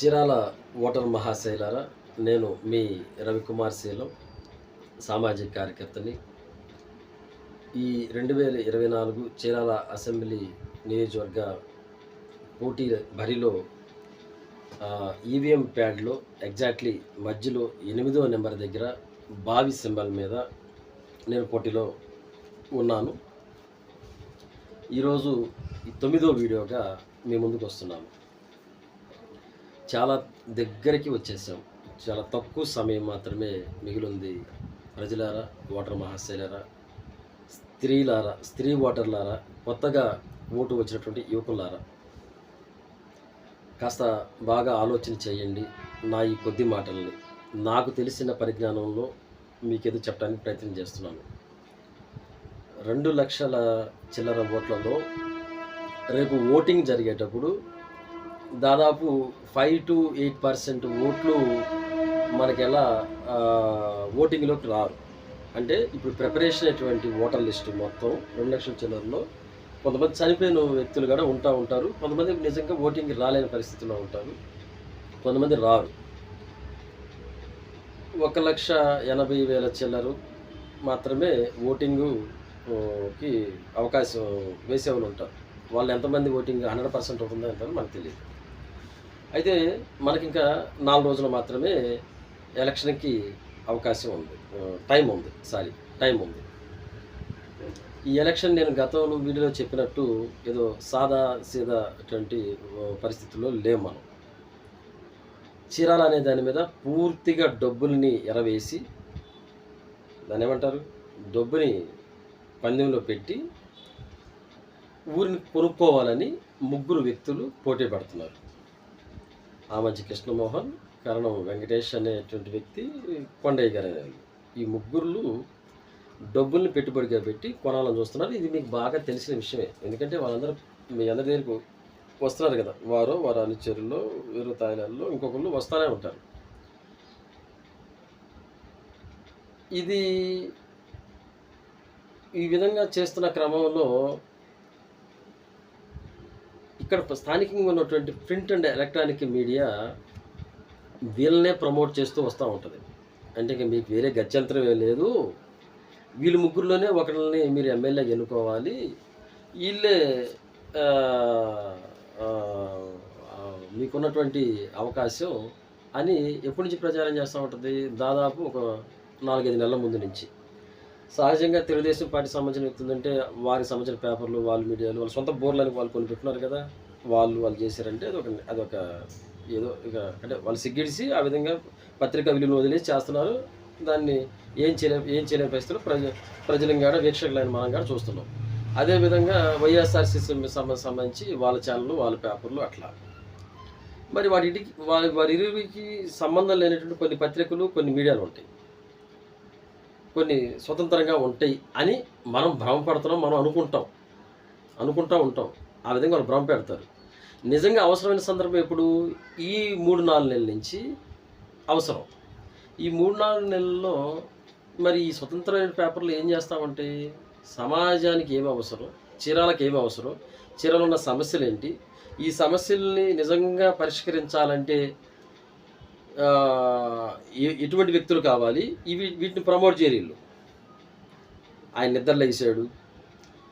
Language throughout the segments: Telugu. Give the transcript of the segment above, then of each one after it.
చీరాల ఓటర్ మహాశైలారా నేను మీ రవికుమార్ శీలం సామాజిక కార్యకర్తని. ఈ రెండు వేల ఇరవై నాలుగు చీరాల అసెంబ్లీ నియోజకవర్గ పోటీ బరిలో ఈవీఎం ప్యాడ్లో ఎగ్జాక్ట్లీ మధ్యలో ఎనిమిదో నెంబర్ దగ్గర బావి సింబల్ మీద నేను పోటీలో ఉన్నాను. ఈరోజు ఈ తొమ్మిదో వీడియోగా మీ ముందుకు వస్తున్నాను. చాలా దగ్గరికి వచ్చేసాం. చాలా తక్కువ సమయం మాత్రమే మిగిలింది ప్రజలారా ఓటర్ మహాశైలారా స్త్రీలారా స్త్రీ ఓటర్లారా కొత్తగా ఓటు వచ్చినటువంటి యువకులారా. కాస్త బాగా ఆలోచన చేయండి నా ఈ కొద్ది మాటల్ని. నాకు తెలిసిన పరిజ్ఞానంలో మీకేదో చెప్పడానికి ప్రయత్నం చేస్తున్నాను. రెండు లక్షల చిల్లర ఓట్లలో రేపు ఓటింగ్ జరిగేటప్పుడు దాదాపు ఫైవ్ టు ఎయిట్ పర్సెంట్ ఓట్లు మనకి ఎలా ఓటింగ్లోకి రారు. అంటే ఇప్పుడు ప్రిపరేషన్ అటువంటి ఓటర్ లిస్టు మొత్తం రెండు లక్షల చిల్లరలో కొంతమంది చనిపోయిన వ్యక్తులు కూడా ఉంటా ఉంటారు. కొంతమంది నిజంగా ఓటింగ్కి రాలేని పరిస్థితిలో ఉంటారు. కొంతమంది రారు. ఒక లక్ష ఎనభై వేల చిల్లరు మాత్రమే ఓటింగుకి అవకాశం వేసేవాళ్ళు ఉంటారు. వాళ్ళు ఎంతమంది ఓటింగ్ హండ్రెడ్ పర్సెంట్ అవుతుందో ఎంతో మనకు తెలియదు. అయితే మనకి ఇంకా నాలుగు రోజులు మాత్రమే ఎలక్షన్కి అవకాశం ఉంది. టైం ఉంది. సారీ టైం ఉంది. ఈ ఎలక్షన్ నేను గతంలో వీడియోలో చెప్పినట్టు ఏదో సాదా సీదా అటువంటి పరిస్థితుల్లో లేము మనం. చీరాల అనే దాని మీద పూర్తిగా డబ్బుల్ని ఎరవేసి దాన్ని ఏమంటారు? డబ్బుని పందెంలో పెట్టి ఊరిని కొనుక్కోవాలని ముగ్గురు వ్యక్తులు పోటీ పడుతున్నారు. ఆమంచి కృష్ణమోహన్ కరణం వెంకటేష్ అనేటువంటి వ్యక్తి కొండయ్య గారు అనే ఈ ముగ్గురు డబ్బుల్ని పెట్టుబడిగా పెట్టి కొనాలని చూస్తున్నారు. ఇది మీకు బాగా తెలిసిన విషయమే. ఎందుకంటే వాళ్ళందరూ మీ అందరి దగ్గరకు వస్తున్నారు కదా. వారు వారు అనుచరుల్లో వేరు తాయిలలో ఇంకొకళ్ళు వస్తూనే ఉంటారు. ఇది ఈ విధంగా చేస్తున్న క్రమంలో ఇక్కడ స్థానికంగా ఉన్నటువంటి ప్రింట్ అండ్ ఎలక్ట్రానిక్ మీడియా వీళ్ళనే ప్రమోట్ చేస్తూ వస్తూ ఉంటుంది. అంటే ఇంకా మీకు వేరే గత్యంతరం ఏం లేదు. వీళ్ళు ముగ్గురులోనే ఒకరిని మీరు ఎమ్మెల్యేగా ఎన్నుకోవాలి. వీళ్ళే మీకున్నటువంటి అవకాశం అని ఎప్పటి నుంచి ప్రచారం చేస్తూ ఉంటుంది? దాదాపు ఒక నాలుగైదు నెలల ముందు నుంచి. సహజంగా తెలుగుదేశం పార్టీ సంబంధించిన వ్యక్తులు అంటే వారికి సంబంధించిన పేపర్లు వాళ్ళ మీడియాలు వాళ్ళ సొంత బోర్లని వాళ్ళు కొన్ని పెట్టినారు కదా. వాళ్ళు వాళ్ళు చేశారంటే అదొక అదొక ఏదో ఇక అంటే వాళ్ళు సిగ్గిడిసి ఆ విధంగా పత్రికా విలువలు వదిలేసి చేస్తున్నారు. దాన్ని ఏం చేయలే ఏం చేయలేని పరిస్థితుల్లో ప్రజ ప్రజలను కాడ వీక్షకులైన మనం కూడా చూస్తున్నాం అదేవిధంగా వైఎస్ఆర్సీ సంబంధించి వాళ్ళ ఛానళ్ళు వాళ్ళ పేపర్లు అట్లా. మరి వాటికి వారి వారి ఇరువురికి సంబంధం లేనటువంటి కొన్ని పత్రికలు కొన్ని మీడియాలు ఉంటాయి. కొన్ని స్వతంత్రంగా ఉంటాయి అని మనం భ్రమపడుతున్నాం మనం అనుకుంటాం. అనుకుంటూ ఉంటాం. ఆ విధంగా వాళ్ళు భ్రమ పెడతారు. నిజంగా అవసరమైన సందర్భం ఎప్పుడు? ఈ మూడు నాలుగు నెలల నుంచి అవసరం. ఈ మూడు నాలుగు నెలల్లో మరి ఈ స్వతంత్రమైన పేపర్లు ఏం చేస్తామంటే సమాజానికి ఏమి అవసరం? చీరాలకు ఏమి అవసరం? చీరలో ఉన్న సమస్యలు ఏంటి? ఈ సమస్యల్ని నిజంగా పరిష్కరించాలంటే ఎటువంటి వ్యక్తులు కావాలి. ఇవి వీటిని ప్రమోట్ చేయరు వీళ్ళు. ఆయన నిద్రలో వేసాడు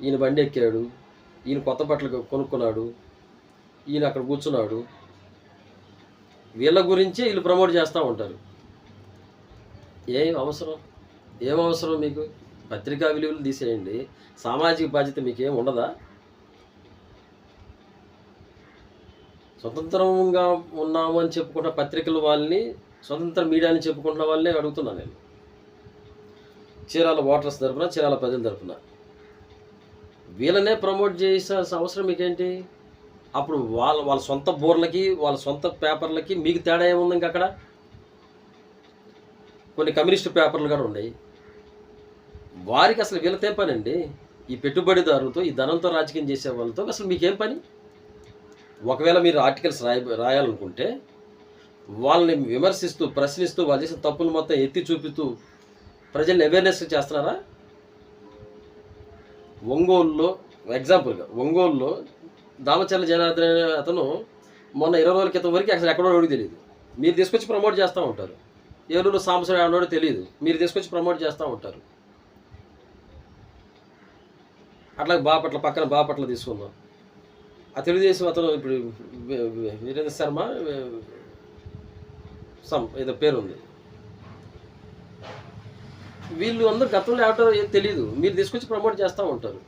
ఈయన బండి ఎక్కాడు. ఈయన కొత్త బట్టలు కొనుక్కున్నాడు. ఈయన అక్కడ కూర్చున్నాడు. వీళ్ళ గురించే వీళ్ళు ప్రమోట్ చేస్తూ ఉంటారు. ఏం అవసరం? ఏం అవసరం మీకు? పత్రికా విలువలు తీసేయండి. సామాజిక బాధ్యత మీకేం ఉండదా? స్వతంత్రంగా ఉన్నాము అని చెప్పుకుంటున్న పత్రికల వాళ్ళని స్వతంత్ర మీడియాని చెప్పుకుంటున్న వాళ్ళని అడుగుతున్నాను నేను. చీరాల ఓటర్స్ తరపున చీరాల ప్రజల తరపున. వీళ్ళనే ప్రమోట్ చేసే అవసరం మీకేంటి? అప్పుడు వాళ్ళ వాళ్ళ సొంత బోర్లకి వాళ్ళ సొంత పేపర్లకి మీకు తేడా ఏముంది ఇంకా అక్కడ? కొన్ని కమ్యూనిస్ట్ పేపర్లు కూడా ఉన్నాయి. వారికి అసలు వీళ్ళతో పనండి? ఈ పెట్టుబడిదారులతో ఈ ధనంతో రాజకీయం చేసే వాళ్ళతో అసలు మీకేం పని? ఒకవేళ మీరు ఆర్టికల్స్ రాయ రాయాలనుకుంటే వాళ్ళని విమర్శిస్తూ ప్రశ్నిస్తూ వాళ్ళు చేసిన తప్పులు మొత్తం ఎత్తి చూపుతూ ప్రజల్ని అవేర్నెస్ చేస్తున్నారా? ఒంగోలులో ఎగ్జాంపుల్గా ఒంగోలులో దామచర్ల జనార్దన్ అతను మొన్న ఇరవై రోజుల క్రితం వరకు అసలు ఎక్కడో ఎవరికి తెలియదు మీరు తీసుకొచ్చి ప్రమోట్ చేస్తూ ఉంటారు. ఏలూరు సాంబశివరావు ఎవడో తెలియదు మీరు తీసుకొచ్చి ప్రమోట్ చేస్తూ ఉంటారు. అట్లా బాపట్ల పక్కన బాపట్ల తీసుకుందాం. ఆ తెలుగుదేశం అతను ఇప్పుడు వీరేంద్ర శర్మ సమ్ ఏదో పేరు ఉంది వీళ్ళు అందరూ గతంలో ఏమిటో ఏం తెలియదు మీరు తీసుకొచ్చి ప్రమోట్ చేస్తూ ఉంటారు.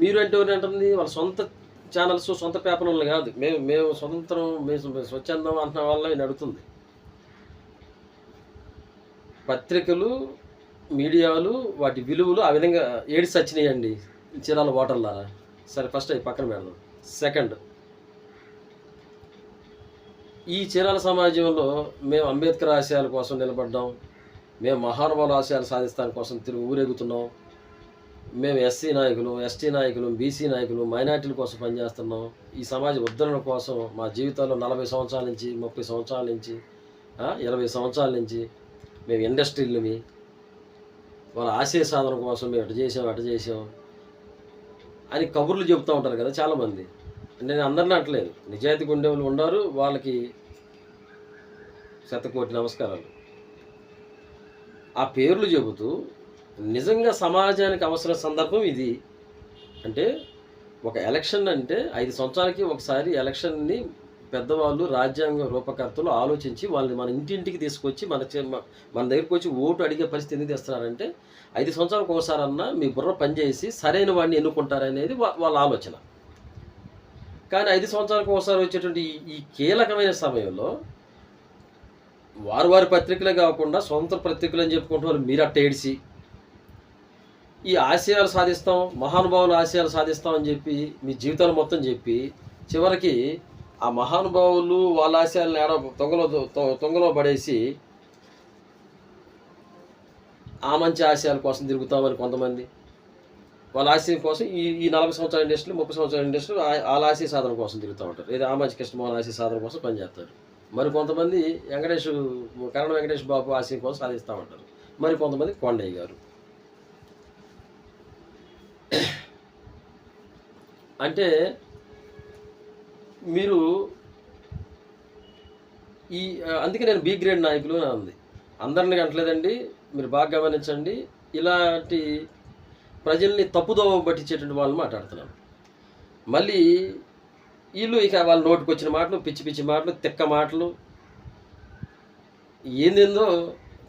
మీరు అంటే ఎవరు అంటుంది? వాళ్ళ సొంత ఛానల్స్ సొంత పేపర్ వాళ్ళు కాదు. మేము మేము స్వతంత్రం మేము స్వచ్ఛందం అంటున్న వల్ల నడుతుంది పత్రికలు మీడియాలు వాటి విలువలు ఆ విధంగా ఏడు సచ్చినాయండి చీరాల ఓటర్లారా సరే ఫస్ట్ అవి పక్కన పెడదాం. సెకండ్. ఈ చీరాల సమాజంలో మేము అంబేద్కర్ ఆశయాల కోసం నిలబడ్డాం. మేము మహానుభావుల ఆశయాలు సాధిస్తాని కోసం తిరుగు ఊరేగుతున్నాం. మేము ఎస్సీ నాయకులు ఎస్టీ నాయకులు బీసీ నాయకులు మైనార్టీల కోసం పనిచేస్తున్నాం. ఈ సమాజ ఉద్ధరణ కోసం మా జీవితంలో నలభై సంవత్సరాల నుంచి ముప్పై సంవత్సరాల నుంచి ఇరవై సంవత్సరాల నుంచి మేము ఇండస్ట్రీలవి వాళ్ళ ఆశయ సాధన కోసం మేము అటు చేసాం అటు చేసాం అని కబుర్లు చెబుతూ ఉంటారు కదా చాలామంది. నేను అందరిని అంటలేదు. నిజాయితీ ఉండే వాళ్ళు ఉన్నారు. వాళ్ళకి శతకోటి నమస్కారాలు. ఆ పేర్లు చెబుతూ నిజంగా సమాజానికి అవసర సందర్భం ఇది. అంటే ఒక ఎలక్షన్ అంటే ఐదు సంవత్సరాలకి ఒకసారి ఎలక్షన్ని పెద్దవాళ్ళు రాజ్యాంగ రూపకర్తలు ఆలోచించి వాళ్ళని మన ఇంటింటికి తీసుకొచ్చి మన చే- మన దగ్గరికి వచ్చి ఓటు అడిగే పరిస్థితి ఎందుకు తెస్తున్నారంటే ఐదు సంవత్సరాలకు ఒకసారన్నా మీ బుర్ర పనిచేసి సరైన వాడిని ఎన్నుకుంటారనేది వాళ్ళ ఆలోచన. కానీ ఐదు సంవత్సరాలకు ఒకసారి వచ్చేటువంటి ఈ- కీలకమైన సమయంలో వారు వారి పత్రికలే కాకుండా సొంత పత్రికలు అని చెప్పుకుంటున్నారు మీరు అట్ట ఏడిసి ఈ ఆశయాలు సాధిస్తాం మహానుభావుల ఆశయాలు సాధిస్తాం అని చెప్పి మీ జీవితాలు మొత్తం చెప్పి చివరికి ఆ మహానుభావులు వాళ్ళ ఆశయాలను ఏడ తొంగలో తొంగలో పడేసి ఆ మంచి ఆశయాల కోసం తిరుగుతామని కొంతమంది. వాళ్ళ ఆశయం కోసం ఈ ఈ నలభై సంవత్సరాల ఇండస్ట్రీలు ముప్పై సంవత్సరాల ఇండస్ట్రీలు ఆ- వాళ్ళ ఆశయ సాధన కోసం తిరుగుతూ ఉంటారు. లేదా ఆమాజి కృష్ణమోహన్ ఆశయ సాధన కోసం పనిచేస్తారు. మరి కొంతమంది వెంకటేష్ కరణ వెంకటేష్ బాబు ఆశయం కోసం సాధిస్తూ ఉంటారు. మరి కొంతమంది కొండయ్య గారు. అంటే మీరు ఈ అందుకే నేను బి గ్రేడ్ నాయకులు అని అందరిని అంటలేదండి మీరు బాగా గమనించండి. ఇలాంటి ప్రజల్ని తప్పుదోవ పట్టించేటువంటి వాళ్ళు మాట్లాడుతున్నారు. మళ్ళీ వీళ్ళు ఇక వాళ్ళ నోటికి వచ్చిన మాటలు పిచ్చి పిచ్చి మాటలు తిక్క మాటలు ఏందేందో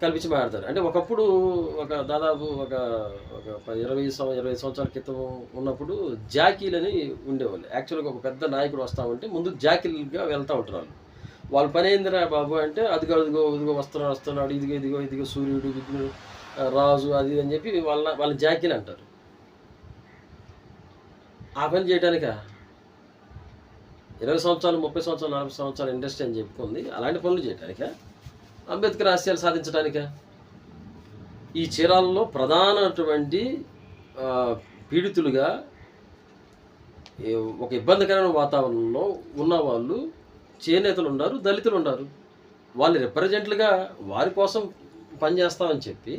కల్పించి మాట్లాడతారు. అంటే ఒకప్పుడు ఒక దాదాపు ఒక ఒక ఇరవై సంవ ఇరవై సంవత్సరాల క్రితం ఉన్నప్పుడు జాకీలని ఉండేవాళ్ళు. యాక్చువల్గా ఒక పెద్ద నాయకుడు వస్తా ఉంటే ముందు జాకీలుగా వెళ్తూ ఉంటారు వాళ్ళు. వాళ్ళ పని ఏందిరా బాబు అంటే అదిగో అదిగో ఇదిగో వస్తున్నాడు వస్తున్నాడు ఇదిగో ఇదిగో ఇదిగో సూర్యుడు విఘ్నుడు రాజు అది అని చెప్పి వాళ్ళ వాళ్ళ జాకీలు అంటారు. ఆ పని చేయడానిక ఇరవై సంవత్సరాలు ముప్పై సంవత్సరాలు నలభై సంవత్సరాలు ఇండస్ట్రీ అని చెప్పుకుంది. అలాంటి పనులు చేయడానిక అంబేద్కర్ ఆశయాలు సాధించడానిక ఈ చీరాలలో ప్రధానటువంటి పీడితులుగా ఒక ఇబ్బందికరమైన వాతావరణంలో ఉన్న వాళ్ళు చేనేతలు ఉన్నారు దళితులు ఉన్నారు. వాళ్ళు రిప్రజెంట్లుగా వారి కోసం పనిచేస్తామని చెప్పి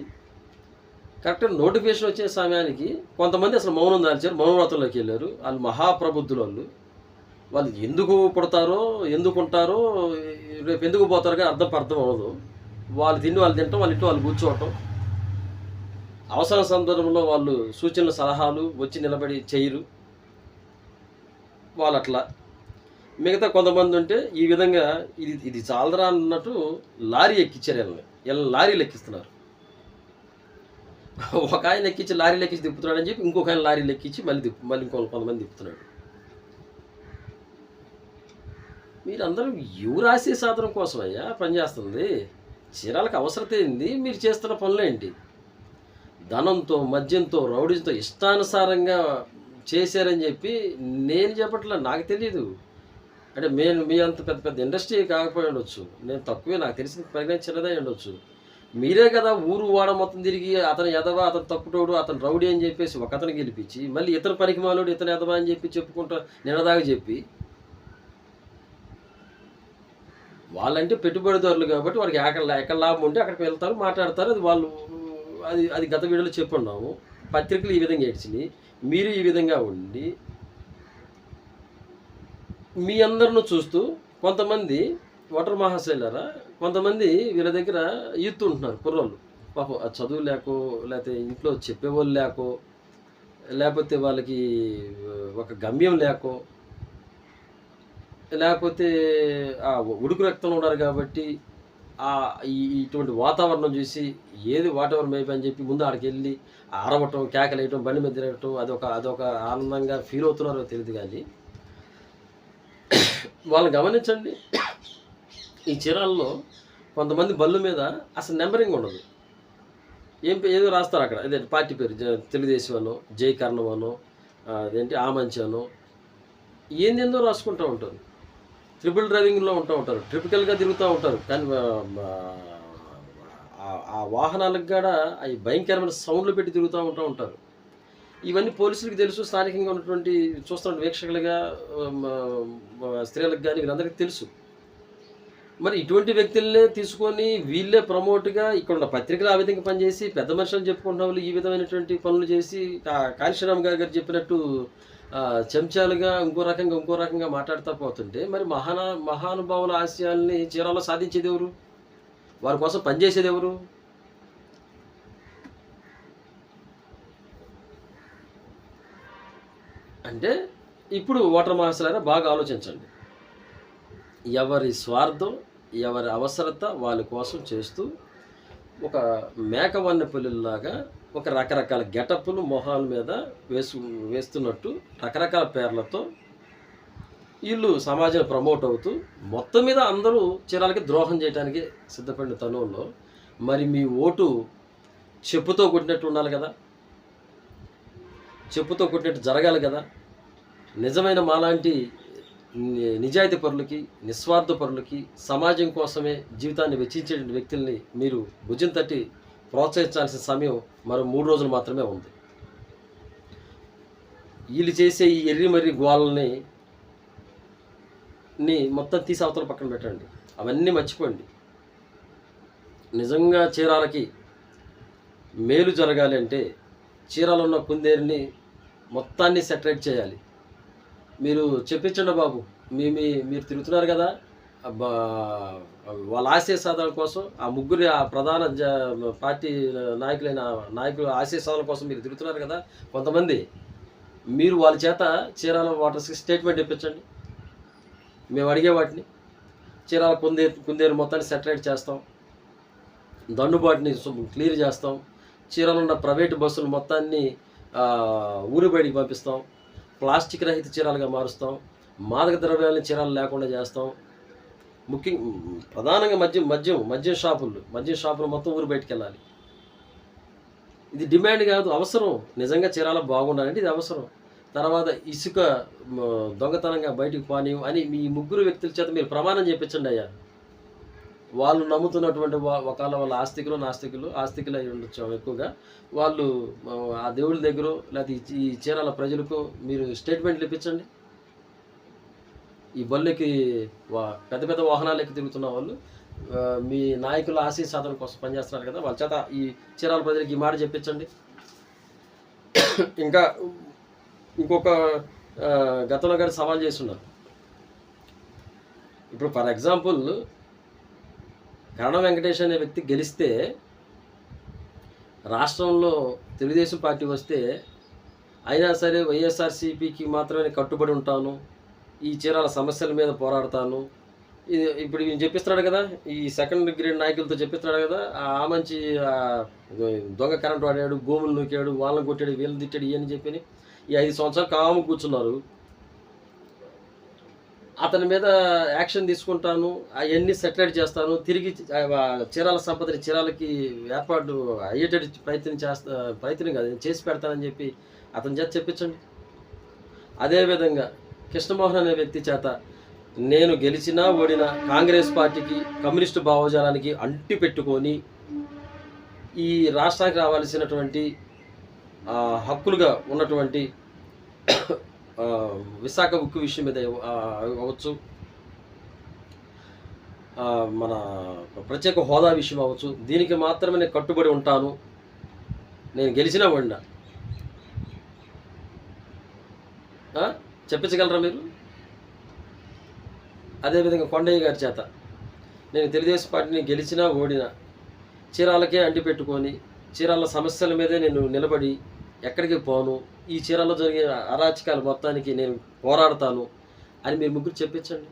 కరెక్ట్గా నోటిఫికేషన్ వచ్చే సమయానికి కొంతమంది అసలు మౌనం దాల్చారు మౌనవ్రతంలోకి వెళ్ళారు. వాళ్ళు మహాప్రబుద్ధులు వాళ్ళు. వాళ్ళు ఎందుకు పుడతారో ఎందుకు ఉంటారో రేపు ఎందుకు పోతారో కానీ అర్థం అర్థం అవ్వదు. వాళ్ళు తిండి వాళ్ళు తింటాం వాళ్ళు ఇంట్లో వాళ్ళు కూర్చోవటం. అవసర సందర్భంలో వాళ్ళు సూచనలు సలహాలు వచ్చి నిలబడి చేయరు. వాళ్ళు అట్లా. మిగతా కొంతమంది ఉంటే ఈ విధంగా ఇది ఇది చాలరా అన్నట్టు లారీ ఎక్కించారు వీళ్ళని. వీళ్ళని లారీలు ఎక్కిస్తున్నారు. ఒక ఆయన ఎక్కించి లారీలు ఎక్కించి తిప్పుతున్నాడు అని చెప్పి ఇంకొక ఆయన లారీలు లెక్కించి మళ్ళీ తిప్పు మళ్ళీ ఇంకొక కొంతమంది తిప్పుతున్నాడు. మీరందరూ యువరాశి సాధనం సాధన కోసం అయ్యా? పనిచేస్తుంది చీరాలకు అవసరత ఏంది? మీరు చేస్తున్న పనులు ఏంటి? ధనంతో మద్యంతో రౌడీతో ఇష్టానుసారంగా చేశారని చెప్పి నేను చెప్పట్లే నాకు తెలియదు అంటే నేను మీ అంత పెద్ద పెద్ద ఇండస్ట్రీ కాకపోయి ఉండొచ్చు. నేను తక్కువే నాకు తెలిసిన పరిగణించినదే ఉండొచ్చు. మీరే కదా ఊరు వాడ మొత్తం తిరిగి అతను ఎదవా అతను తప్పుటోడు అతను రౌడీ అని చెప్పేసి ఒక అతను గెలిపించి మళ్ళీ ఇతర పరికమాలోడు ఇతను ఎదవా అని చెప్పి చెప్పుకుంటా నిన్నదాకా చెప్పి వాళ్ళంటే పెట్టుబడిదారులు కాబట్టి వాళ్ళకి ఎక్కడ ఎక్కడ లాభం ఉంటే అక్కడికి వెళ్తారు మాట్లాడతారు. అది వాళ్ళు అది అది గత వీడియోలో చెప్పున్నాము. పత్రికలు ఈ విధంగా ఏడ్చినాయి. మీరు ఈ విధంగా ఉండి మీ అందరిని చూస్తూ కొంతమంది ఓటర్ మహాశైలరా కొంతమంది వీళ్ళ దగ్గర యూత్ ఉంటున్నారు కుర్రోళ్ళు. పాపం ఆ చదువు లేకో లేకపోతే ఇంట్లో చెప్పేవాళ్ళు లేకో లేకపోతే వాళ్ళకి ఒక గమ్యం లేకో లేకపోతే ఆ ఉడుకు రక్తంలో ఉన్నారు కాబట్టి ఆ ఇటువంటి వాతావరణం చూసి ఏది వాతావరణం అయిపోయి అని చెప్పి ముందు ఆడికి వెళ్ళి ఆరవటం కేకలేయటం బండి మీద తిరగటం అదొక అదొక ఆనందంగా ఫీల్ అవుతున్నారో తెలియదు కానీ వాళ్ళని గమనించండి. ఈ చీరాల్లో కొంతమంది బళ్ళు మీద అసలు నెంబరింగ్ ఉండదు. ఏం ఏదో రాస్తారు అక్కడ. అదే పార్టీ పేరు తెలుగుదేశం అనో జై కర్ణం ఆ, అదేంటి ఆమంచి ఏందేందో రాసుకుంటూ ఉంటారు. ట్రిపుల్ డ్రైవింగ్లో ఉంటూ ఉంటారు. ట్రిపికల్గా తిరుగుతూ ఉంటారు. కానీ ఆ, వాహనాలకు కూడా అవి భయంకరమైన సౌండ్లు పెట్టి తిరుగుతూ ఉంటూ ఉంటారు. ఇవన్నీ పోలీసులకు తెలుసు స్థానికంగా ఉన్నటువంటి చూస్తున్న వీక్షకులుగా స్త్రీలకు కానీ వీళ్ళందరికీ తెలుసు. మరి ఇటువంటి వ్యక్తులనే తీసుకొని వీళ్ళే ప్రమోట్గా ఇక్కడ ఉన్న పత్రికలు ఆ విధంగా పనిచేసి పెద్ద మనుషులు చెప్పుకుంటున్న వాళ్ళు ఈ విధమైనటువంటి పనులు చేసి కా- కాళీశ్వరరామ్ గారు గారు చెప్పినట్టు చెంచాలుగా ఇంకో రకంగా ఇంకో రకంగా మాట్లాడుతూ పోతుంటే మరి మహానా మహానుభావుల ఆశయాల్ని చీరాల్లో సాధించేది ఎవరు? వారి కోసం పనిచేసేది ఎవరు? అంటే ఇప్పుడు ఓటర్ అయినా బాగా ఆలోచించండి. ఎవరి స్వార్థం ఎవరి అవసరత వాళ్ళ కోసం చేస్తూ ఒక మేకవన్న పులుల్లాగా ఒక రకరకాల గెటప్పులు మొహాల మీద వేసు వేస్తున్నట్టు రకరకాల పేర్లతో వీళ్ళు సమాజం ప్రమోట్ అవుతూ మొత్తం మీద అందరూ చీరాలకి ద్రోహం చేయడానికి సిద్ధపడిన తనువుల్లో మరి మీ ఓటు చెప్పుతో కొట్టినట్టు ఉండాలి కదా. చెప్పుతో కొట్టినట్టు జరగాలి కదా. నిజమైన మాలాంటి నిజాయితీ పరులకి నిస్వార్థ పరులకి సమాజం కోసమే జీవితాన్ని వెచ్చించే వ్యక్తుల్ని మీరు భుజం తట్టి ప్రోత్సహించాల్సిన సమయం మరో మూడు రోజులు మాత్రమే ఉంది. వీళ్ళు చేసే ఈ ఎర్రి మర్రి గోళ్ళని ని మొత్తం తీసి అవతల పక్కన పెట్టండి. అవన్నీ మర్చిపోండి. నిజంగా చీరాలకి మేలు జరగాలి అంటే చీరాలో ఉన్న కుందేరిని మొత్తాన్ని సెటరేట్ చేయాలి. మీరు చెప్పించండి బాబు. మీ మీ మీరు తిరుగుతున్నారు కదా. వాళ్ళ ఆశయ సాధన కోసం ఆ ముగ్గురి ఆ ప్రధాన జ పార్టీ నాయకులైన నాయకుల ఆశయ సాధన కోసం మీరు తిరుగుతున్నారు కదా కొంతమంది. మీరు వాళ్ళ చేత చీరాల వాటర్స్కి స్టేట్మెంట్ ఇప్పించండి. మేము అడిగే వాటిని. చీరాల కుందేరు కుందేరు మొత్తాన్ని సెటరేట్ చేస్తాం. దండుబాటుని క్లియర్ చేస్తాం. చీరాల ఉన్న ప్రైవేటు బస్సులు మొత్తాన్ని ఊరు బయటికి పంపిస్తాం. ప్లాస్టిక్ రహిత చీరాలుగా మారుస్తాం. మాదక ద్రవ్యాలని చీరాలు లేకుండా చేస్తాం. ముఖ్యం ప్రధానంగా మద్యం మద్యం మద్యం షాపులు మద్యం షాపులు మొత్తం ఊరు బయటికి వెళ్ళాలి. ఇది డిమాండ్ కాదు అవసరం. నిజంగా చీరాల బాగుండాలంటే ఇది అవసరం. తర్వాత ఇసుక దొంగతనంగా బయటికి పానీయం అని మీ ముగ్గురు వ్యక్తుల చేత మీరు ప్రమాణం చేయించండి అయ్యా. వాళ్ళు నమ్ముతున్నటువంటి వా- ఒకవేళ వాళ్ళ ఆస్తికులు నాస్తికులు ఆస్తికులు అయి ఉండొచ్చు ఎక్కువగా. వాళ్ళు ఆ, దేవుడి దగ్గర లేకపోతే ఈ- చీరాల ప్రజలకు మీరు స్టేట్మెంట్లు ఇప్పించండి. ఈ బళ్ళకి వా పెద్ద పెద్ద వాహనాలు ఎక్కి తిరుగుతున్న వాళ్ళు మీ నాయకుల ఆశీస్ సాధన కోసం పనిచేస్తున్నారు కదా వాళ్ళ చేత ఈ చీరాల ప్రజలకు ఈ మాట చెప్పించండి. ఇంకా ఇంకొక గతంలో గారు సవాల్ చేస్తున్నారు. ఇప్పుడు ఫర్ ఎగ్జాంపుల్ కరణ వెంకటేష్ అనే వ్యక్తి గెలిస్తే రాష్ట్రంలో తెలుగుదేశం పార్టీ వస్తే అయినా సరే వైఎస్ఆర్సీపీకి మాత్రమే కట్టుబడి ఉంటాను ఈ చీరాల సమస్యల మీద పోరాడతాను. ఇది ఇప్పుడు ఈయన చెప్పిస్తున్నాడు కదా ఈ సెకండ్ గ్రేడ్ నాయకులతో చెప్పిస్తున్నాడు కదా ఆ మంచి దొంగ కరెంట్ వాడాడు భూములు నూకాడు వాళ్ళని కొట్టాడు వీళ్ళని తిట్టాడు ఇవన్నీ చెప్పి ఈ ఐదు సంవత్సరాలు కాము కూర్చున్నారు. అతని మీద యాక్షన్ తీసుకుంటాను అవన్నీ సెటిలైట్ చేస్తాను తిరిగి చీరాల సంపదని చీరాలకి ఏర్పాటు అయ్యేటట్టు ప్రయత్నం చేస్తా ప్రయత్నం కాదు నేను చేసి పెడతానని చెప్పి అతని చేత చెప్పించండి. అదేవిధంగా కృష్ణమోహన్ అనే వ్యక్తి చేత నేను గెలిచినా ఓడినా కాంగ్రెస్ పార్టీకి కమ్యూనిస్టు భావజాలానికి అంటి పెట్టుకొని ఈ రాష్ట్రానికి రావాల్సినటువంటి హక్కులుగా ఉన్నటువంటి విశాఖ ఉక్కు విషయం మీద అవ్వచ్చు. మన ప్రత్యేక హోదా విషయం అవ్వచ్చు. దీనికి మాత్రమే నేను కట్టుబడి ఉంటాను. నేను గెలిచినా ఓడినా చెప్పించగలరా మీరు? అదేవిధంగా కొండయ్య గారి చేత. నేను తెలుగుదేశం పార్టీని గెలిచినా ఓడినా చీరాలకే అంటిపెట్టుకొని చీరాల సమస్యల మీదే నేను నిలబడి ఎక్కడికి పోను? ఈ చీరలో జరిగే అరాచకాలు మొత్తానికి నేను పోరాడతాను అని మీరు ముగ్గురు చెప్పించండి.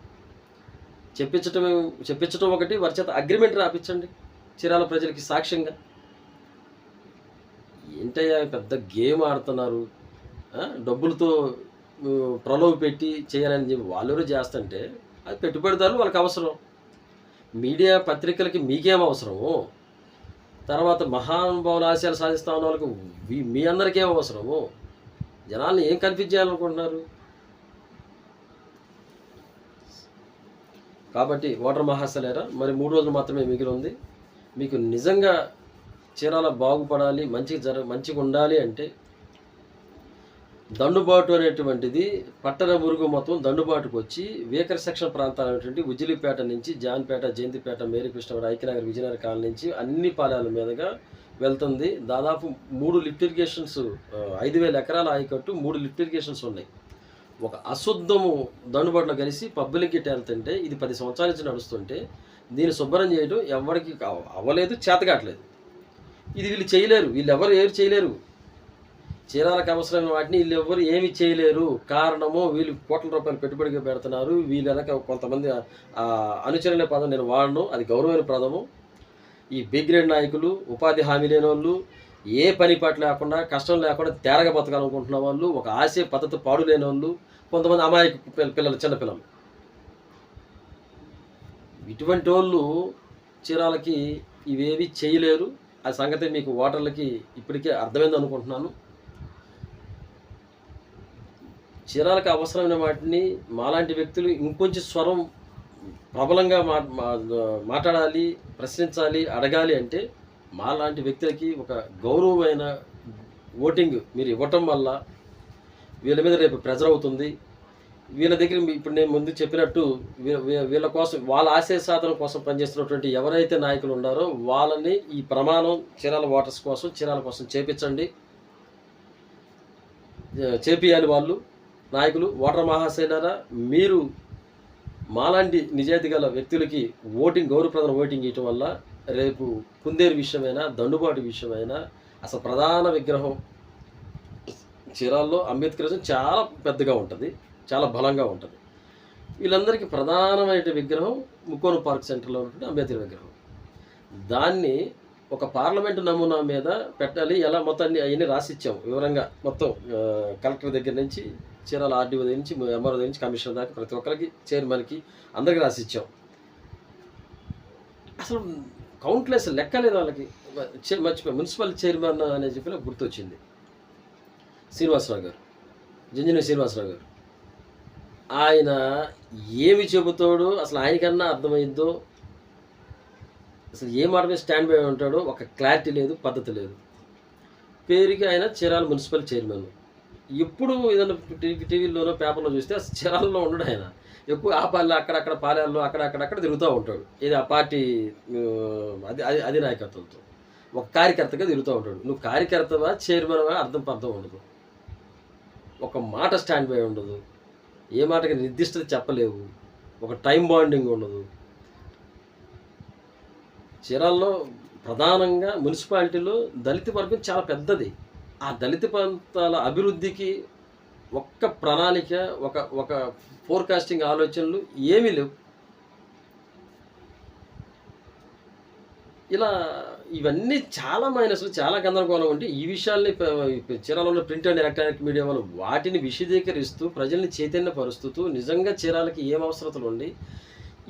చెప్పించటం చెప్పించటం ఒకటి వారి చేత అగ్రిమెంట్ రాపించండి చీరాల ప్రజలకి సాక్ష్యంగా. ఏంటయ్యా పెద్ద గేమ్ ఆడుతున్నారు. డబ్బులతో ప్రలోభ పెట్టి చేయాలని చెప్పి వాళ్ళు చేస్తుంటే అది పెట్టుబడిదారులు వాళ్ళకి అవసరం. మీడియా పత్రికలకి మీకేం అవసరము తర్వాత మహానుభావుల ఆశయాలు సాధిస్తా ఉన్న వాళ్ళకి మీ- మీ అందరికీ ఏం అవసరము? జనాల్ని ఏం కన్ఫ్యూజ్ చేయాలనుకుంటున్నారు? కాబట్టి ఓటర్ మహాశలేరా? మరి మూడు రోజులు మాత్రమే మిగిలి ఉంది. మీకు నిజంగా చీరాల బాగుపడాలి మంచిగా జర మంచిగా ఉండాలి అంటే దండుబాటు అనేటువంటిది పట్టణ మురుగు మొత్తం దండుబాటుకు వచ్చి వేకర్ సెక్షన్ ప్రాంతాలైనటువంటి ఉజిలిపేట నుంచి జాన్పేట జయంతిపేట మేరీకృష్ణవాడ ఐక్యనగర్ విజయనగర కాలనీ నుంచి అన్ని పాలెల మీదుగా వెళ్తుంది. దాదాపు మూడు లిఫ్ట్ ఇరిగేషన్స్ ఐదు వేల ఎకరాల ఆయకట్టు మూడు లిఫ్ట్ ఇరిగేషన్స్ ఉన్నాయి. ఒక అశుద్ధము దండుబాటులో కలిసి పబ్లిక్కి వెళ్తుంటే ఇది పది సంవత్సరాల నుంచి నడుస్తుంటే దీన్ని శుభ్రం చేయడం ఎవరికి అవ్వలేదు చేతకాట్లేదు. ఇది వీళ్ళు చేయలేరు వీళ్ళు ఎవరు ఏరు చేయలేరు. చీరాలకు అవసరమైన వాటిని వీళ్ళు ఎవరు ఏమి చేయలేరు. కారణము వీళ్ళు కోట్ల రూపాయలు పెట్టుబడిగా పెడుతున్నారు. వీళ్ళు వెనక కొంతమంది ఆ, అనుచరులే పదం నేను వాడను. అది గౌరవమైన పదము. ఈ బిగ్ గ్రేడ్ నాయకులు ఉపాధి హామీ లేని వాళ్ళు ఏ పని పాట లేకుండా కష్టం లేకుండా తేరగా బతకాలనుకుంటున్న వాళ్ళు ఒక ఆశయ పద్ధతి పాడు లేని వాళ్ళు కొంతమంది అమాయక పిల్లలు చిన్నపిల్లలు ఇటువంటి వాళ్ళు చీరాలకి ఇవేవి చేయలేరు. ఆ సంగతి మీకు ఓటర్లకి ఇప్పటికే అర్థమైంది అనుకుంటున్నాను చీరాలకు అవసరమైన వాటిని మాలాంటి వ్యక్తులు ఇంకొంచెం స్వరం ప్రబలంగా మా మాట్లాడాలి ప్రశ్నించాలి అడగాలి అంటే మాలాంటి వ్యక్తులకి ఒక గౌరవమైన ఓటింగ్ మీరు ఇవ్వటం వల్ల వీళ్ళ మీద రేపు ప్రెజర్ అవుతుంది. వీళ్ళ దగ్గర ఇప్పుడు నేను ముందు చెప్పినట్టు వీళ్ళ కోసం వాళ్ళ ఆశయ సాధన కోసం పనిచేస్తున్నటువంటి ఎవరైతే నాయకులు ఉన్నారో వాళ్ళని ఈ ప్రమాణం చీరాల ఓటర్స్ కోసం చీరాల కోసం చేపించండి. ఏ, చేపియాలి వాళ్ళు. నాయకులు ఓటర్ మహాశైలారా మీరు మాలాంటి నిజాయితీ గల వ్యక్తులకి ఓటింగ్ గౌరవప్రదన ఓటింగ్ ఇవ్వటం వల్ల రేపు కుందేరు విషయమైనా దండుబాటు విషయమైనా అసలు ప్రధాన విగ్రహం చీరాల్లో అంబేద్కరిజం చాలా పెద్దగా ఉంటుంది చాలా బలంగా ఉంటుంది. వీళ్ళందరికీ ప్రధానమైన విగ్రహం ముక్కోను పార్క్ సెంటర్లో ఉన్నటువంటి అంబేద్కర్ విగ్రహం. దాన్ని ఒక పార్లమెంటు నమూనా మీద పెట్టాలి. ఎలా మొత్తాన్ని అవన్నీ రాసిచ్చాం వివరంగా మొత్తం కలెక్టర్ దగ్గర నుంచి చీరాల ఆర్డీఓ దగ్గర నుంచి ఎంఆర్ఓ దగ్గర నుంచి కమిషనర్ దాకా ప్రతి ఒక్కరికి చైర్మన్కి అందరికి రాసిచ్చాం. అసలు కౌంట్లెస్ లెక్క లేదు వాళ్ళకి. మర్చిపోయి మున్సిపల్ చైర్మన్ అనే చెప్పి గుర్తొచ్చింది. శ్రీనివాసరావు గారు. జంజని శ్రీనివాసరావు గారు. ఆయన ఏమి చెబుతాడో అసలు ఆయనకన్నా అర్థమైందో అసలు ఏ మాట మీద స్టాండ్ బై ఉంటాడో ఒక క్లారిటీ లేదు పద్ధతి లేదు. పేరుకి ఆయన చీరాల మున్సిపల్ చైర్మన్. ఎప్పుడు ఏదైనా టీవీలోనో పేపర్లో చూస్తే అసలు చీరాలలో ఉండడు ఆయన. ఎక్కువ ఆ పాలెల్లో అక్కడక్కడ పాలెల్లో అక్కడక్కడక్కడ తిరుగుతూ ఉంటాడు. ఇది ఆ పార్టీ అది అది అది నాయకత్వంతో. ఒక కార్యకర్తగా తిరుగుతూ ఉంటాడు. నువ్వు కార్యకర్తవా చైర్మన్వా అర్థం పర్థం ఉండదు. ఒక మాట స్టాండ్ బై ఉండదు. ఏ మాటకి నిర్దిష్టత చెప్పలేవు. ఒక టైం బాండింగ్ ఉండదు. చీరాల్లో ప్రధానంగా మున్సిపాలిటీలో దళిత వర్గం చాలా పెద్దది. ఆ దళిత ప్రాంతాల అభివృద్ధికి ఒక్క ప్రణాళిక ఒక ఒక ఫోర్కాస్టింగ్ ఆలోచనలు ఏమీ లేవు. ఇలా ఇవన్నీ చాలా మైనస్లు చాలా గందరగోళం ఉంటే ఈ విషయాల్ని చీరాలలో ఉన్న ప్రింట్ అండ్ ఎలక్ట్రానిక్ మీడియా వాళ్ళు వాటిని విశదీకరిస్తూ ప్రజల్ని చైతన్యపరుస్తూ నిజంగా చీరాలకి ఏం అవసరతలు ఉండి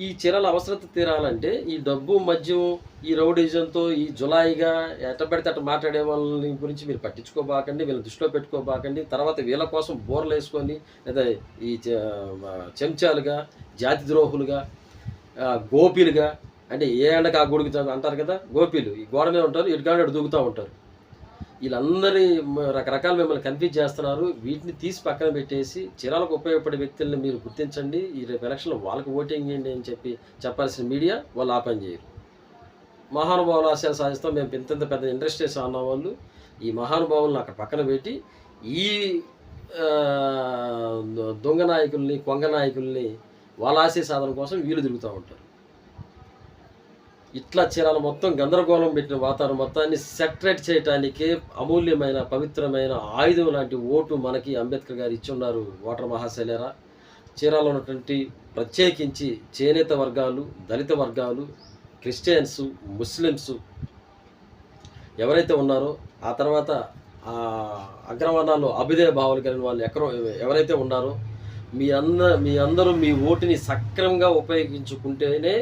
ఈ చీరల అవసరత తీరాలంటే ఈ డబ్బు మద్యం ఈ రౌడిజంతో ఈ జులాయిగా ఎట్ట పెడితే అట్ట మాట్లాడే వాళ్ళని గురించి మీరు పట్టించుకోబాకండి వీళ్ళని దృష్టిలో పెట్టుకోబాకండి. తర్వాత వీళ్ళ కోసం బోర్లు వేసుకొని లేదా ఈ చెంచాలుగా జాతి ద్రోహులుగా గోపీలుగా అంటే ఏ ఎండకు ఆ గుడికి అంటారు కదా గోపీలు. ఈ గోడ మీద ఉంటారు ఇటుకాడ దూకుతూ ఉంటారు. వీళ్ళందరి రకరకాల మిమ్మల్ని కన్ఫ్యూజ్ చేస్తున్నారు. వీటిని తీసి పక్కన పెట్టేసి చిరాలకు ఉపయోగపడే వ్యక్తుల్ని మీరు గుర్తించండి. ఈ రేపు ఎలక్షన్లో వాళ్ళకి ఓటింగ్ చేయండి అని చెప్పి చెప్పాల్సిన మీడియా వాళ్ళు ఆ పని చేయరు. మహానుభావులు ఆశయాలు సాధిస్తాం. మేము ఇంత పెద్ద ఇండస్ట్రీస్ అన్న వాళ్ళు ఈ మహానుభావులను అక్కడ పక్కన పెట్టి ఈ దొంగ నాయకుల్ని కొంగ నాయకుల్ని వాళ్ళ ఆశయ సాధన కోసం వీళ్ళు తిరుగుతూ ఉంటారు. ఇట్లా చీరాల మొత్తం గందరగోళం పెట్టిన వాతావరణం మొత్తాన్ని సెటరేట్ చేయటానికి అమూల్యమైన పవిత్రమైన ఆయుధం లాంటి ఓటు మనకి అంబేద్కర్ గారు ఇచ్చున్నారు. ఓటర్ మహాశైలరా. చీరాలో ఉన్నటువంటి ప్రత్యేకించి చేనేత వర్గాలు దళిత వర్గాలు క్రిస్టియన్స్ ముస్లిమ్స్ ఎవరైతే ఉన్నారో ఆ తర్వాత అగ్రవర్ణాల్లో అభిదయ భావాలు కలిగిన వాళ్ళు ఎక్కడో ఎవరైతే ఉన్నారో మీ అంద మీ అందరూ మీ ఓటుని సక్రమంగా ఉపయోగించుకుంటేనే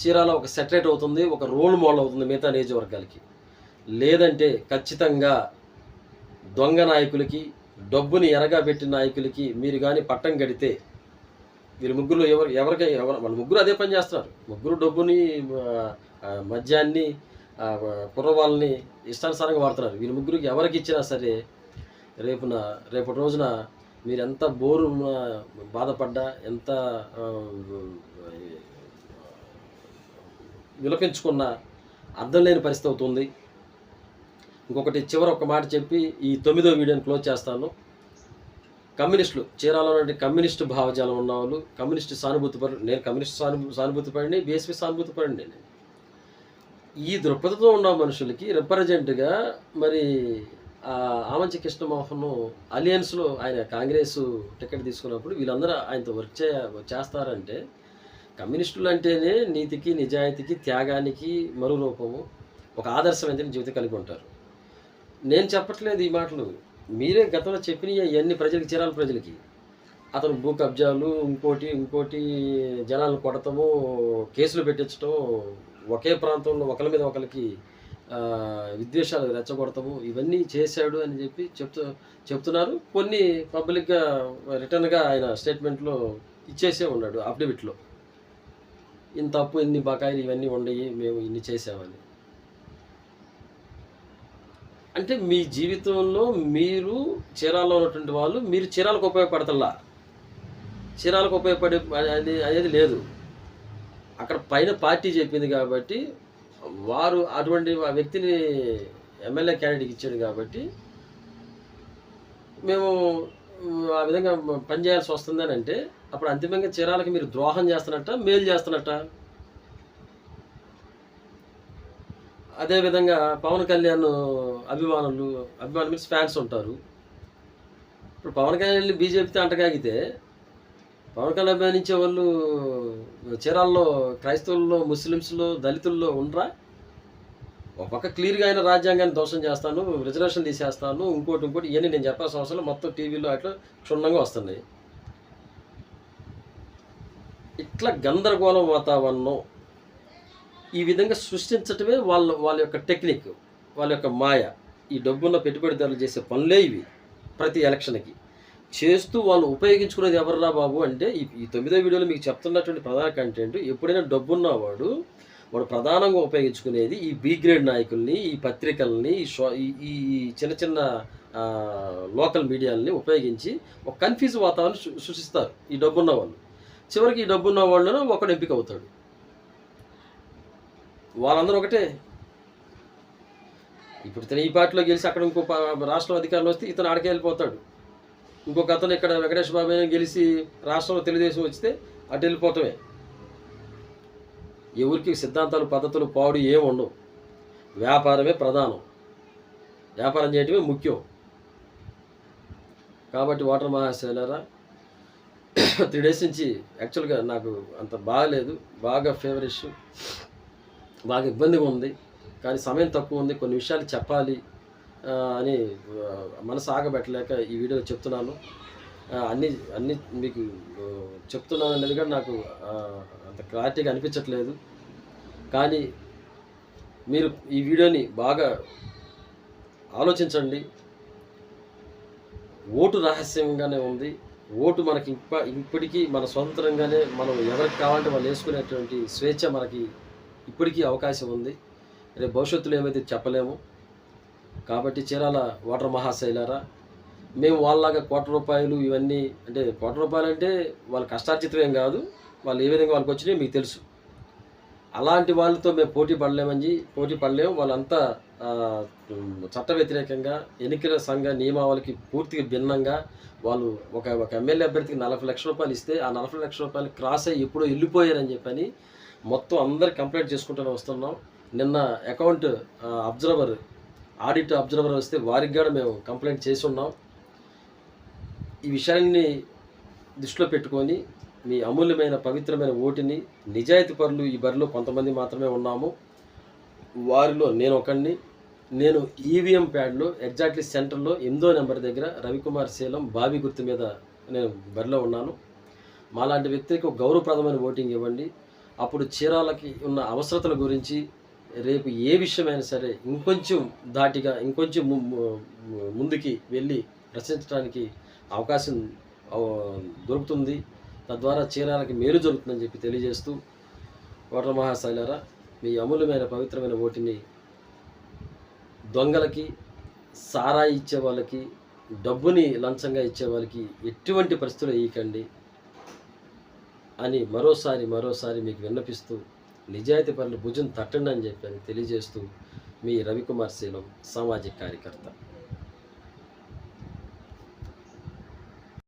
చీరాల ఒక సెటరేట్ అవుతుంది ఒక రోల్ మోడల్ అవుతుంది మిగతా నియోజకవర్గాలకి. లేదంటే ఖచ్చితంగా దొంగ నాయకులకి డబ్బుని ఎరగా పెట్టిన నాయకులకి మీరు కానీ పట్టం గడితే వీరు ముగ్గురు ఎవరు ఎవరికి ఎవరు వాళ్ళ ముగ్గురు అదే పని చేస్తున్నారు. ముగ్గురు డబ్బుని మద్యాన్ని కుర్రవాళ్ళని ఇష్టానుసారంగా వాడుతున్నారు. వీరి ముగ్గురికి ఎవరికి ఇచ్చినా సరే రేపున రేపటి రోజున మీరు ఎంత బోరు బాధపడ్డా ఎంత విలపించుకున్న అర్థం లేని పరిస్థితి అవుతుంది. ఇంకొకటి చివరి ఒక మాట చెప్పి ఈ తొమ్మిదో వీడియోని క్లోజ్ చేస్తాను. కమ్యూనిస్టులు చీరాలో ఉన్నటువంటి కమ్యూనిస్టు భావజాలం ఉన్న వాళ్ళు కమ్యూనిస్టు సానుభూతిపరు నేను కమ్యూనిస్ట్ సానుభూ సానుభూతి పడిని బీఎస్పీ సానుభూతి పడిని నేను. ఈ దృక్పథంతో ఉన్న మనుషులకి రిప్రజెంట్గా మరి ఆమంచి కృష్ణమోహన్ అలియన్స్లో ఆయన కాంగ్రెస్ టికెట్ తీసుకున్నప్పుడు వీళ్ళందరూ ఆయనతో వర్క్ చేయ చేస్తారంటే కమ్యూనిస్టులు అంటేనే నీతికి నిజాయితీకి త్యాగానికి మరో రూపము ఒక ఆదర్శవంతమైన జీవితం కలిగి ఉంటారు. నేను చెప్పట్లేదు ఈ మాటలు. మీరే గతంలో చెప్పిన ఇవన్నీ ప్రజలకి చేరాలి ప్రజలకి. అతను భూ కబ్జాలు ఇంకోటి ఇంకోటి జనాలను కొడటము కేసులు పెట్టించడం ఒకే ప్రాంతంలో ఒకరి మీద ఒకరికి విద్వేషాలు రెచ్చగొడతాము ఇవన్నీ చేశాడు అని చెప్పి చెప్తూ చెప్తున్నారు. కొన్ని పబ్లిక్గా రిటర్న్గా ఆయన స్టేట్మెంట్లో ఇచ్చేసే ఉన్నాడు అఫిడవిట్లో. ఇంత అప్పు ఇన్ని బకాయిలు ఇవన్నీ ఉండయి మేము ఇన్ని చేసామని. అంటే మీ జీవితంలో మీరు చీరాల్లో ఉన్నటువంటి వాళ్ళు మీరు చీరాలకు ఉపయోగపడతల్లా? చీరాలకు ఉపయోగపడే అది అనేది లేదు. అక్కడ పైన పార్టీ చెప్పింది కాబట్టి వారు అటువంటి ఆ వ్యక్తిని ఎమ్మెల్యే క్యాండిడేట్కి ఇచ్చాడు కాబట్టి మేము ఆ విధంగా పనిచేయాల్సి వస్తుందని అంటే అప్పుడు అంతిమంగా చీరాలకి మీరు ద్రోహం చేస్తున్నట్ట మేలు చేస్తున్నట్ట? అదేవిధంగా పవన్ కళ్యాణ్ అభిమానులు అభిమానులు మీన్స్ ఫ్యాన్స్ ఉంటారు. ఇప్పుడు పవన్ కళ్యాణ్ బీజేపీతో అంటగాగితే పవన్ కళ్యాణ్ అభిమానించే వాళ్ళు చీరాల్లో క్రైస్తవుల్లో ముస్లిమ్స్లో దళితుల్లో ఉండరా? ఒక పక్క క్లియర్గా ఆయన రాజ్యాంగాన్ని దోషం చేస్తాను రిజర్వేషన్ తీసేస్తాను ఇంకోటి ఇంకోటి ఇవన్నీ నేను చెప్పాల్సిన అవసరం మొత్తం టీవీలో అట్లా క్షుణ్ణంగా వస్తున్నాయి. ఇట్లా గందరగోళం వాతావరణం ఈ విధంగా సృష్టించటమే వాళ్ళ వాళ్ళ యొక్క టెక్నిక్ వాళ్ళ యొక్క మాయ. ఈ డబ్బున్న పెట్టుబడిదారులు చేసే పనులే ఇవి ప్రతి ఎలక్షన్కి. చేస్తూ వాళ్ళు ఉపయోగించుకునేది ఎవర్రా బాబు అంటే ఈ తొమ్మిదో వీడియోలో మీకు చెప్తున్నటువంటి ప్రధాన కంటెంట్ ఎప్పుడైనా డబ్బున్నవాడు వాడు ప్రధానంగా ఉపయోగించుకునేది ఈ బి గ్రేడ్ నాయకుల్ని ఈ పత్రికల్ని ఈ షో ఈ చిన్న చిన్న లోకల్ మీడియాలని ఉపయోగించి ఒక కన్ఫ్యూజ్ వాతావరణం సృ- సృష్టిస్తారు ఈ డబ్బున్న వాళ్ళు. చివరికి ఈ డబ్బున్న వాళ్ళను ఒకడు ఎంపిక అవుతాడు. వాళ్ళందరూ ఒకటే. ఇప్పుడు ఇతను ఈ పార్టీలో గెలిచి అక్కడ ఇంకో రాష్ట్రం అధికారంలో వస్తే ఇతను ఆడికి వెళ్ళిపోతాడు. ఇంకొక అతను ఇక్కడ వెంకటేశ్వర బాబు గెలిచి రాష్ట్రంలో తెలుగుదేశం వస్తే అటు వెళ్ళిపోవటమే ఎవరికి సిద్ధాంతాలు పద్ధతులు పాడు ఏమి ఉండవు. వ్యాపారమే ప్రధానం. వ్యాపారం చేయటమే ముఖ్యం. కాబట్టి వాటర్ మహాశైలరా త్రీ డేస్ నుంచి యాక్చువల్గా నాకు అంత బాగాలేదు. బాగా ఫేవరిష్ బాగా ఇబ్బందిగా ఉంది. కానీ సమయం తక్కువ ఉంది. కొన్ని విషయాలు చెప్పాలి అని మనసు ఆగబెట్టలేక ఈ వీడియో చెప్తున్నాను. అన్నీ అన్ని అన్ని మీకు చెప్తున్నాను అనేది కూడా నాకు అంత క్లారిటీగా అనిపించట్లేదు. కానీ మీరు ఈ వీడియోని బాగా ఆలోచించండి. ఓటు రహస్యంగానే ఉంది. ఓటు మనకి ఇంప ఇప్పటికీ మన స్వతంత్రంగానే మనం ఎవరికి కావాలంటే వాళ్ళు వేసుకునేటువంటి స్వేచ్ఛ మనకి ఇప్పటికీ అవకాశం ఉంది. రేపు భవిష్యత్తులో ఏమైతే చెప్పలేము. కాబట్టి చీరాల వాటర్ మహాశైలారా మేము వాళ్ళలాగా కోట్ల రూపాయలు ఇవన్నీ అంటే కోట్ల రూపాయలు అంటే వాళ్ళ కష్టార్జితం కాదు. వాళ్ళు ఏ విధంగా వాళ్ళకి వచ్చినాయో మీకు తెలుసు. అలాంటి వాళ్ళతో మేము పోటీ పడలేమని పోటీ పడలేము. వాళ్ళంతా చట్ట వ్యతిరేకంగా ఎన్నికల సంఘ నియమావళికి పూర్తిగా భిన్నంగా వాళ్ళు ఒక ఒక ఎమ్మెల్యే అభ్యర్థికి నలభై లక్షల రూపాయలు ఇస్తే ఆ నలభై లక్షల రూపాయలు క్రాస్ అయ్యి ఎప్పుడో వెళ్ళిపోయారని చెప్పని మొత్తం అందరు కంప్లైంట్ చేసుకుంటూనే వస్తున్నాం. నిన్న అకౌంట్ అబ్జర్వర్ ఆడిట్ అబ్జర్వర్ వస్తే వారికి కూడా మేము కంప్లైంట్ చేసి ఉన్నాం. ఈ విషయాన్ని దృష్టిలో పెట్టుకొని మీ అమూల్యమైన పవిత్రమైన ఓటుని నిజాయితీ పరులు ఈ బరిలో కొంతమంది మాత్రమే ఉన్నాము. వారిలో నేను ఒకడిని నేను ఈవీఎం ప్యాడ్లో ఎగ్జాక్ట్లీ సెంటర్లో ఎనిమిదో నెంబర్ దగ్గర రవికుమార్ శీలం బావి గుర్తు మీద నేను బరిలో ఉన్నాను. మాలాంటి వ్యక్తికి గౌరవప్రదమైన ఓటింగ్ ఇవ్వండి. అప్పుడు చీరాలకి ఉన్న అవసరతల గురించి రేపు ఏ విషయమైనా సరే ఇంకొంచెం దాటిగా ఇంకొంచెం ము- ముందుకి వెళ్ళి ప్రశ్నించడానికి అవకాశం దొరుకుతుంది. తద్వారా చీరాలకి మేలు జరుగుతుందని చెప్పి తెలియజేస్తూ ఓటర్ మహాశైలరా మీ అమూల్యమైన పవిత్రమైన ఓటిని దొంగలకి సారాయి ఇచ్చే వాళ్ళకి డబ్బుని లంచంగా ఇచ్చే వాళ్ళకి ఎటువంటి పరిస్థితులు ఇవ్వకండి అని మరోసారి మరోసారి మీకు విన్నపిస్తూ నిజాయితీ పనులు భుజం తట్టండి అని చెప్పి తెలియజేస్తూ మీ రవికుమార్ శీలం సామాజిక కార్యకర్త.